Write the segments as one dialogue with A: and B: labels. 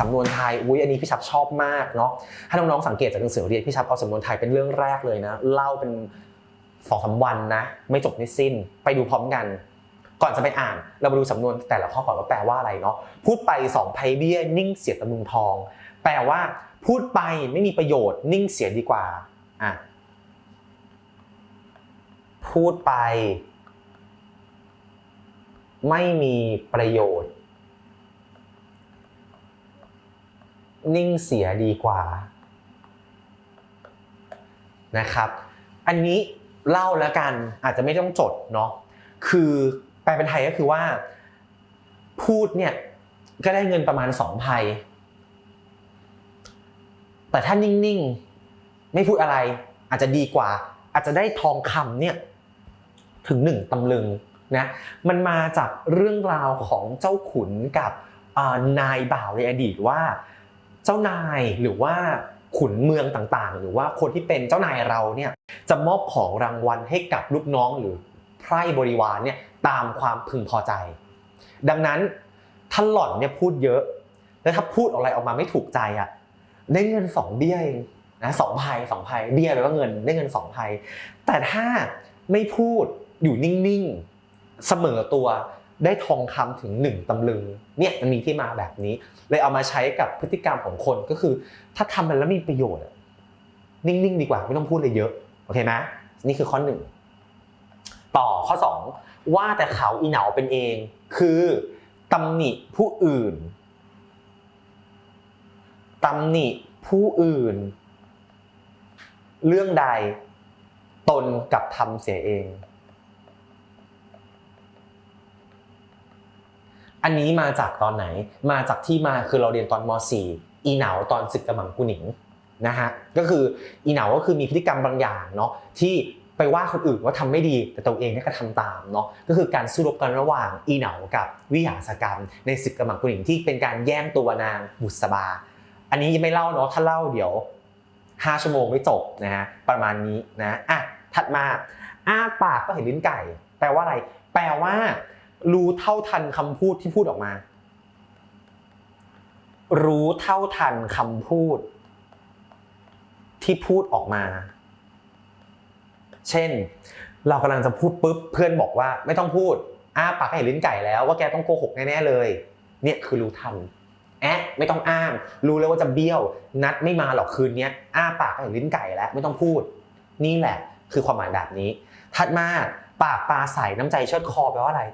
A: สำนวนไทยอุ้ยอันนี้พี่ชับชอบมากเนาะถ้าน้องๆสังเกตจากหนังสือเรียนพี่ชับเอาสำนวนไทยเป็นเรื่องแรกเลยนะเล่าเป็นสองสามวันนะ ไม่จบไม่สิ้นไปดูพร้อมกัน ก่อนจะไปอ่าน เรามาดูสำนวนแต่ละข้อก่อนว่าแปลว่าอะไรเนาะพูดไปสองไพเบี้ยนิ่งเสียตะมุงทอง แปลว่า พูดไปไม่มีประโยชน์ นิ่งเสียดีกว่าอะพูดไป ไม่มีประโยชน์ นิ่งเสียดีกว่านะครับ อันนี้เล่าแล้วกันอาจจะไม่ต้องจดเนาะคือแปลเป็นไทยก็คือว่า พูดเนี่ยก็ได้เงินประมาณสองไพแต่ถ้านิ่งๆไม่พูดอะไรอาจจะดีกว่า อาจจะได้ทองคำเนี่ยถึงหนึ่งตำลึงนะมันมาจากเรื่องราวของเจ้าขุนกับนายบ่าวในอดีตว่า เจ้านายหรือว่าขุนเมืองต่างๆ หรือว่าคนที่เป็นเจ้านายเราเนี่ยจะมอบของรางวัลให้กับลูกน้องหรือไพร่บริวารเนี่ยตามความพึงพอใจ ดังนั้นถ้าหล่อนเนี่ยพูดเยอะ แล้วถ้าพูดอะไรออกมาไม่ถูกใจอะได้เงินสองเบี้ยเองนะสองไพสองไพเบี้ยแปลว่าเงินได้เงินสองไพแต่ถ้าไม่พูดอยู่นิ่งๆเสมอตัว ได้ทองคำถึงหนึ่งตำลึงเนี่ยมันมีที่มาแบบนี้ เลยเอามาใช้กับพฤติกรรมของคนก็คือ ถ้าทำมันแล้วมีประโยชน์นิ่งๆดีกว่าไม่ต้องพูดเลยเยอะโอเคไหมนี่คือข้อหนึ่งต่อข้อสองว่าแต่เขาอีเหนาเป็นเอง คือตำหนิผู้อื่นตำหนิผู้อื่น เรื่องใดตนกับทำเสียเอง อันนี้มาจากตอนไหน มาจากที่มาคือเราเรียนตอนม .4 อีเหนาตอนศึกกระหม่อมกุหนิงนะฮะ ก็คืออีเหนาก็คือมีพฤติกรรมบางอย่างเนาะที่ไปว่าคนอื่นว่าทำไม่ดีแต่ตัวเองเนี่ยก็ทำตามเนาะก็คือการสู้รบกันระหว่างอีเหนากับวิหาสกรรม ในศึกกระหม่อมกุหนิงที่เป็นการแย่งตัวนางบุษบา อันนี้ยังไม่เล่าเนาะถ้าเล่าเดี๋ยว 5 ชั่วโมงไม่จบนะฮะประมาณนี้นะอะถัดมาอ้าปากก็เห็นลิ้นไก่ แปลว่าอะไร แปลว่า รู้เท่าทันคำพูดที่พูดออกมา รู้เท่าทันคำพูด ที่พูดออกมา เช่น เรากำลังจะพูดปุ๊บเพื่อนบอกว่าไม่ต้องพูดอ้าปากก็เห็นลิ้นไก่แล้วว่าแกต้องโกหกแน่ๆเลย เนี่ยคือรู้ทันแอะไม่ต้องอ้าง รู้แล้วว่าจะเบี้ยว นัดไม่มาหรอกคืนนี้อ้าปากก็เห็นลิ้นไก่แล้วไม่ต้องพูด นี่แหละคือความหมายแบบนี้ ถัดมาปากปลาใสน้ำใจเชิดคอแปลว่าอะไร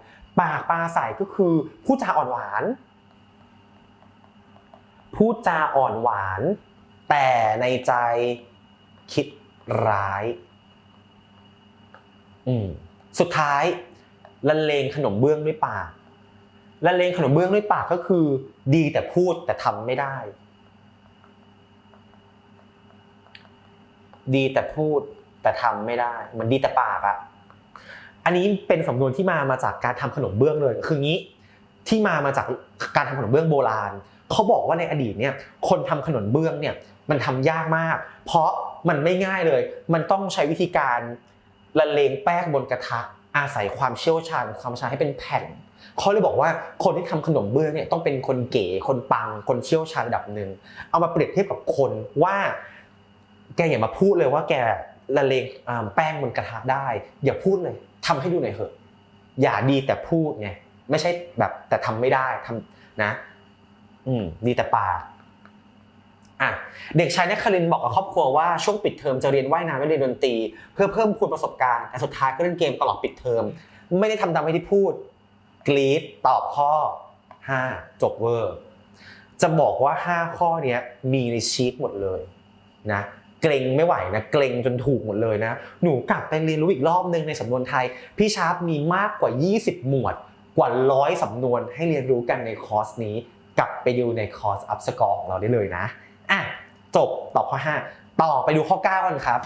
A: ปากปลาใสก็คือพูดจาอ่อนหวาน พูดจาอ่อนหวาน แต่ในใจคิดร้าย อืมสุดท้ายละเลงขนมเบื้องด้วยปากละเลงขนมเบื้องด้วยปากก็คือ ดีแต่พูดแต่ทำไม่ได้ ดีแต่พูดแต่ทำไม่ได้มันดีแต่ปากอะ อันนี้เป็นสำนวนที่มามาจากการทำขนมเบื้องเลย คืองี้ที่มามาจากการทำขนมเบื้องโบราณเขาบอกว่าในอดีตเนี่ยคนทำขนมเบื้องเนี่ยมันทำยากมาก เพราะมันไม่ง่ายเลย มันต้องใช้วิธีการละเลงแป้งบนกระทะอาศัยความเชี่ยวชาญความชาให้เป็นแผ่นเขาเลยบอกว่าคนที่ทำขนมเบื้องเนี่ยต้องเป็นคนเก๋คนปังคนเชี่ยวชาญระดับหนึ่งเอามาเปรียบเทียบกับคนว่า แกอย่ามาพูดเลยว่าแกละเลงแป้งบนกระทะได้ อย่าพูดเลย ทำให้ดูหน่อยเถอะ อย่าดีแต่พูดไงไม่ใช่แบบแต่ทำไม่ได้ทำนะ อืมดีแต่ปากอะเด็กชายนครินบอกกับครอบครัวว่าช่วงปิดเทอมจะเรียนว่ายน้ำและเรียนดนตรี เพื่อเพิ่มพูนประสบการณ์แต่สุดท้ายก็เล่นเกมตลอดปิดเทอม ไม่ได้ทำตามที่พูดกรีดตอบข้อ 5 จบเวอร์ จะบอกว่า 5 ข้อเนี้ยมีในชีตหมดเลยนะ เกรงไม่ไหวนะเกรงจนถูกหมดเลยนะหนูกลับไปเรียนรู้อีกรอบนึงในสำนวนไทย พี่ชาร์ปมีมากกว่า 20 หมวดกว่าร้อยสำนวนให้เรียนรู้กันในคอร์สนี้ กลับไปดูในคอร์สอัพสกอร์ของเราได้เลยนะอะจบตอบข้อ 5 ต่อไปดูข้อ 9 กันครับ